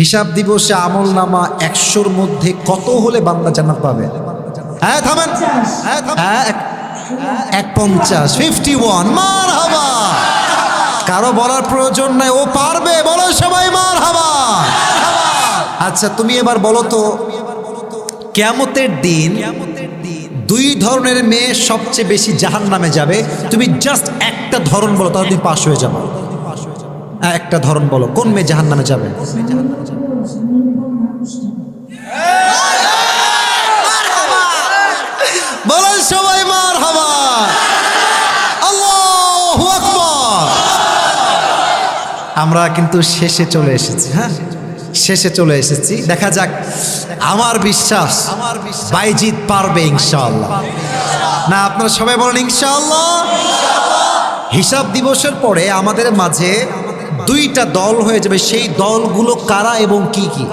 হিসাব দিবসে আমল নামা একশোর মধ্যে কত হলে বান্দা জান্নাত পাবে? হ্যাঁ থামেন। হ্যাঁ। হ্যাঁ এক- পঞ্চাশ। ফিফটি ওয়ান মার হাবা কারও বলার প্রয়োজন নাই ও পারবে। বলো সবাই মার হাবা আচ্ছা তুমি এবার বলো তো কেমতের দিন দুই ধরনের মেয়ে সবচেয়ে বেশি জাহান নামে যাবে? তুমি জাস্ট একটা ধরন বলো তাহলে তুমি পাশ হয়ে যাবে। একটা ধরন বলো, কোন মেয়ে জাহান নামে যাবে আমরা কিন্তু শেষে চলে এসেছি হ্যাঁ? শেষে চলে এসেছি। দেখা যাক, আমার বিশ্বাস আমার বাইজিৎ পারবে ইনশাআল্লাহ। না, আপনারা সবাই বলেন ইনশাআল্লাহ? হিসাব দিবসের পরে আমাদের মাঝে দুইটা দল হয়ে যাবে, সেই দলগুলো কারা এবং কি কি?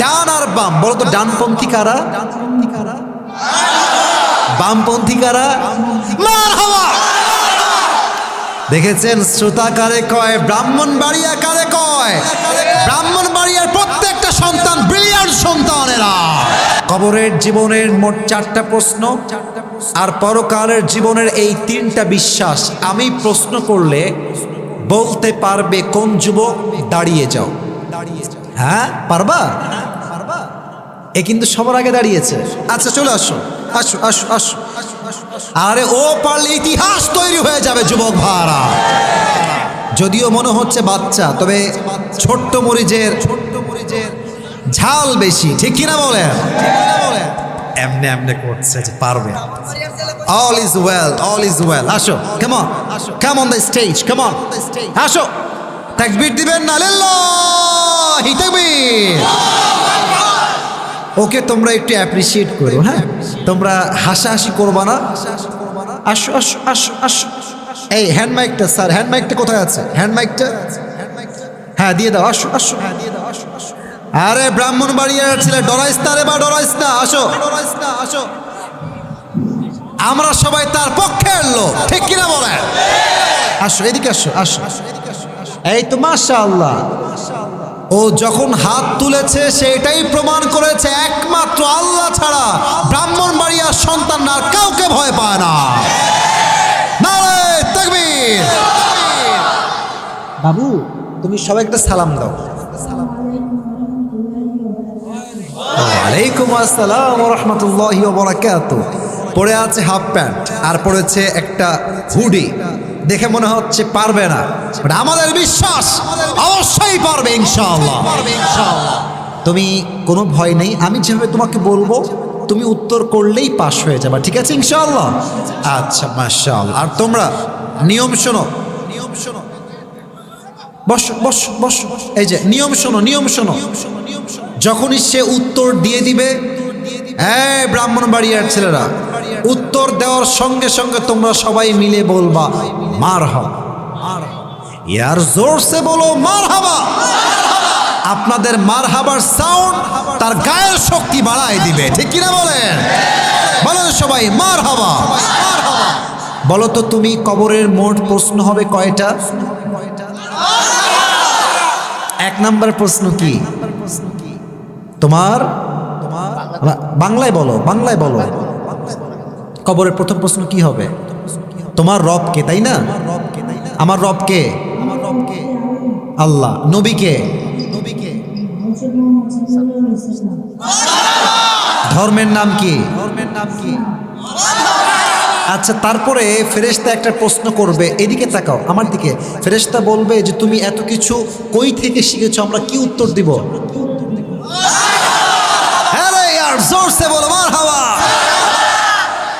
ডান আর বাম বলো তো ডানপন্থী কারা? বামপন্থী কারা? দেখেছেন শ্রোতা কারে কয় ব্রাহ্মণ বাড়িয়া কারে কয়? কবরের জীবনের মোট চারটা প্রশ্ন আর পরকালের জীবনের এই তিনটা বিশ্বাস আমি প্রশ্ন করলে বলতে পারবে কোন যুবক দাঁড়িয়ে যাও। হ্যাঁ পারবা? এ কিন্তু সবার আগে দাঁড়িয়েছে। আচ্ছা চলে আসো। আসো আসো আসো। আরে ও পারলে ইতিহাস তৈরি হয়ে যাবে, যুবক ভাড়া। যদিও মনে হচ্ছে বাচ্চা, তবে ছোট্ট মরিচের ঝাল বেশি ঠিক কিনা বলেন? এমনে এমনি করছে যে পারবে। All is well all is well আসো কেমন কাম অন দ্য স্টেজ কেমন আসো। তাকবীর দিবেন না লিল্লাহি তাকবীর। ওকে তোমরা একটু অ্যাপ্রিসিয়েট করো হ্যাঁ? তোমরা হাসাহাসি করবা না? আসো আসো আসো আসো। এই হ্যান্ড মাইকটা স্যার হ্যান্ড মাইকটা কোথায় আছে? হ্যান্ড মাইকটা হ্যাঁ দিয়ে দাও আসো আসো। হ্যাঁ দিয়ে দাও আসো। আরে ব্রাহ্মণ বাড়িয়ার ছেলে ডরাইস না রে বা ডরাইস না আসো। ডরাইস না আসো আমরা সবাই তার পক্ষের লোক, ঠিক কিনা বলেন? আসো, এদিকে আসো আসো। এই তো মাশা আল্লাহ ও যখন হাত তুলেছে সেটাই প্রমাণ করেছে, একমাত্র আল্লাহ ছাড়া ব্রাহ্মণ বাড়িয়ার সন্তান আর কাউকে ভয় পায় না। বাবু, তুমি সবাই একটা সালাম দাও। ওয়ালাইকুম আসসালাম রহমতুল্লাহি বারাকাতু পরে আছে হাফ প্যান্ট আর পড়েছে একটা হুডি। দেখে মনে হচ্ছে পারবে না। আমাদের বিশ্বাস অবশ্যই পারবে ইনশাআল্লাহ। তুমি কোনো ভয় নেই। আমি যেভাবে তোমাকে বলব, তুমি উত্তর করলেই পাশ হয়ে যাবে। ঠিক আছে ইনশাআল্লাহ? আচ্ছা মাশাআল্লাহ। আর তোমরা, নিয়ম শোনো। নিয়ম শোনো। বস বস বস এই যে নিয়ম শোনো নিয়ম শোনো নিয়ম শোনো নিয়ম শোনো। যখনই সে উত্তর দিয়ে দিবে হ্যাঁ ব্রাহ্মণ বাড়িয়ার ছেলেরা, উত্তর দেওয়ার সঙ্গে সঙ্গে তোমরা সবাই মিলে বলবা, মার ইয়ার জোরসে বলো, মার হাবা। আপনাদের মার হাবার সাউন্ড তার গায়ের শক্তি বাড়ায় দিবে, ঠিক কিনা বলেন? বলেন সবাই, মার হাবা। বলো তো, তুমি কবরের মোট প্রশ্ন হবে কয়টা? এক নাম্বার প্রশ্ন কি? তোমার বাংলায় বলো বাংলায় বলো। কবরের প্রথম প্রশ্ন কি হবে? তোমার রব কে, তাই না? আমার রব কে? আল্লাহ। নবীকে ধর্মের নাম কি? ধর্মের নাম কি? আচ্ছা তারপরে ফেরেশতা একটা প্রশ্ন করবে। এদিকে তাকাও, আমার দিকে। ফেরেশতা বলবে যে, তুমি এত কিছু কই থেকে শিখেছো? আমরা কি উত্তর দিব? হ্যাঁ রে ইয়ার, জোরসে বলো মার হাওয়া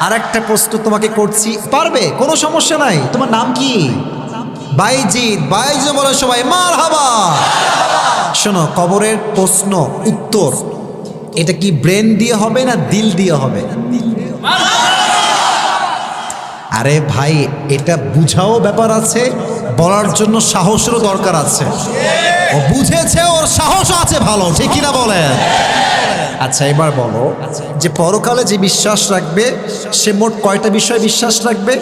আর একটা প্রশ্ন তোমাকে করছি। পারবে? কোনো সমস্যা নাই। তোমার নাম কি? বাইজিৎ। বাইজি বলো সবাই মার হাবা শোনো কবরের প্রশ্ন উত্তর। এটা কি ব্রেন দিয়ে হবে না দিল দিয়ে হবে? আরে ভাই এটা বুঝাও ব্যাপার আছে। বলার জন্য সাহসেরও দরকার আছে। ও বুঝেছে ওর সাহস আছে ভালো ঠিক কিনা বলেন? আচ্ছা এবার বলো যে পরকালে যে বিশ্বাস রাখবে সে মোট কয়টা বিষয়ে বিশ্বাস রাখবে?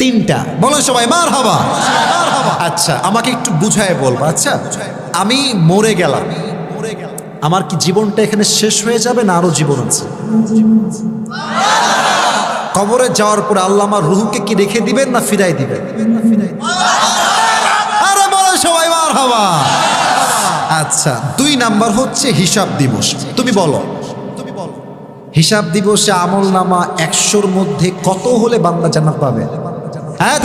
তিনটা। বলো সবাই মার হাবা আচ্ছা আমাকে একটু বুঝায় বলব। আচ্ছা আমি মরে গেলাম। আমার কি জীবনটা এখানে শেষ হয়ে যাবে না আরও জীবন আছে? কবরে যাওয়ার পরে আল্লাহ আমার রুহুকে কি রেখে দিবেন না ফিরাই দিবেন? আরে বলো সবাই মার হাবা আচ্ছা দুই নাম্বার হচ্ছে হিসাব দিবস। তুমি বলো তুমি বলো। হিসাব দিবসে আমল নামা একশোর মধ্যে কত হলে বান্দা জান্নাত পাবে? হ্যাঁ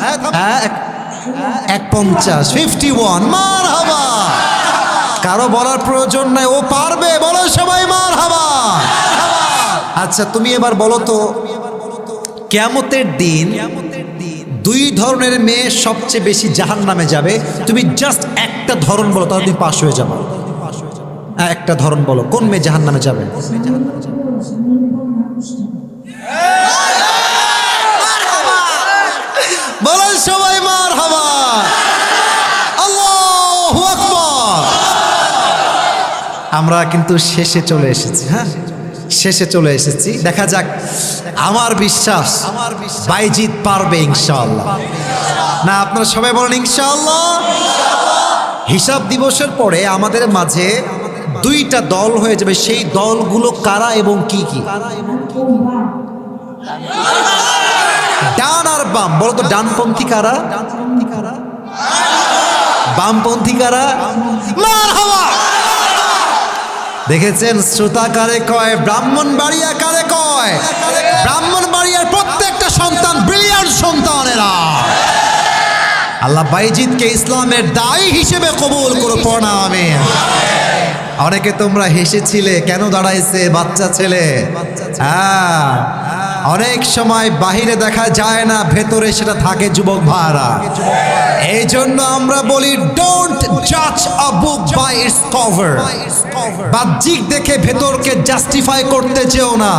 হ্যাঁ হ্যাঁ এক- পঞ্চাশ ফিফটি ওয়ান মার কারও বলার প্রয়োজন নাই, ও পারবে। বলো সবাই মার হাবা আচ্ছা তুমি এবার বলো তো কেমতের দিন দুই ধরনের মেয়ে সবচেয়ে বেশি জাহান নামে যাবে? তুমি জাস্ট একটা ধরন বলো তাহলে তুমি পাশ হয়ে যাবে। হ্যাঁ, একটা ধরন বলো কোন মেয়ে জাহান নামে যাবে সবাই মার আমরা কিন্তু শেষে চলে এসেছি হ্যাঁ? শেষে চলে এসেছি। দেখা যাক, আমার বিশ্বাস বাইজিৎ পারবে ইনশাআল্লাহ। না, আপনারা সবাই বলেন ইনশাআল্লাহ। হিসাব দিবসের পরে আমাদের মাঝে দুইটা দল হয়ে যাবে। সেই দলগুলো কারা এবং কি কি? ডান আর বাম। বলো তো ডানপন্থী কারা? বামপন্থী কারা? মার হাওয়া দেখেছেন শ্রোতা কারে কয় ব্রাহ্মণ বাড়িয়া কারে কয়? ব্রাহ্মণ বাড়িয়ার প্রত্যেকটা সন্তান ব্রিলিয়ান্ট সন্তানেরা। আল্লাহ বাইজিদকে ইসলামের দায়ী হিসেবে কবুল করো আমি অনেকে তোমরা হেসেছিলে, কেন দাঁড়াইছে, বাচ্চা ছেলে? হ্যাঁ। অনেক সময় বাহিরে দেখা যায় না, ভেতরে সেটা থাকে যুবক ভাড়া এই জন্য আমরা বলি ডোন্ট জাজ a book by its cover বাহ্যিক দেখে ভেতরকে জাস্টিফাই করতে চেও না।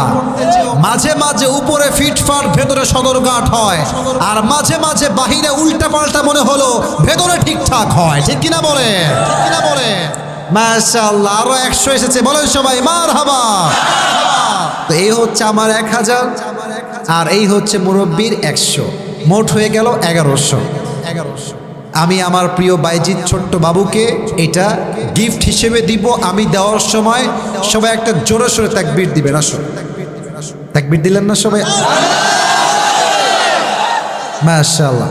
মাঝে মাঝে উপরে ফিটফাট, ভেতরে সদরঘাট হয়। আর মাঝে মাঝে বাহিরে উল্টা পাল্টা মনে হলো, ভেতরে ঠিকঠাক হয়। ঠিক কিনা বলে? ঠিক কিনা বলে? মাশাআল্লাহ, আরও একশো এসেছে, বলেন সবাই মার হাবা তো এই হচ্ছে আমার এক হাজার, আর এই হচ্ছে মুরব্বীর একশো। মোট হয়ে গেল এগারোশো। এগারোশো আমি আমার প্রিয় বাইজিৎ ছোট্ট বাবুকে এটা গিফট হিসেবে দিব, আমি দেওয়ার সময় সবাই একটা জোরে সোরে তাকবির দিবেন আসো তাকবির দিলেন না সবাই? মাশাআল্লাহ।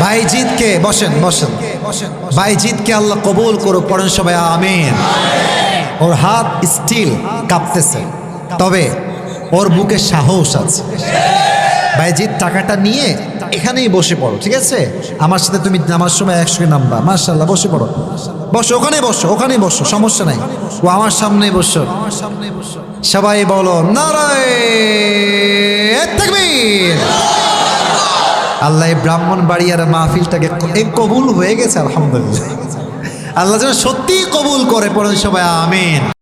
ভাইজিৎকে বসেন বসেন। ভাইজিৎকে আল্লাহ কবুল করো পড়েন সবাই, আমিন। ওর হাত স্টিল কাঁপতেছে। তবে ওর বুকে সাহস আছে। ভাইজিৎ টাকাটা নিয়ে এখানেই বসে পড়ো, ঠিক আছে? আমার সাথে তুমি আমার সময় একসঙ্গে নামবা। মার্শাল্লাহ বসে পড়ো। বসো, ওখানে বসো ওখানেই বসো, সমস্যা নাই। ও আমার সামনে বসো। সবাই বলো, নারায় তাকবীর। আল্লাহ এই ব্রাহ্মণ আর মাহফিলটাকে কবুল হয়ে গেছে, আলহামদুলিল্লাহ। আল্লাহ যেন সত্যিই কবুল করে পড়েন সবাই, আমিন।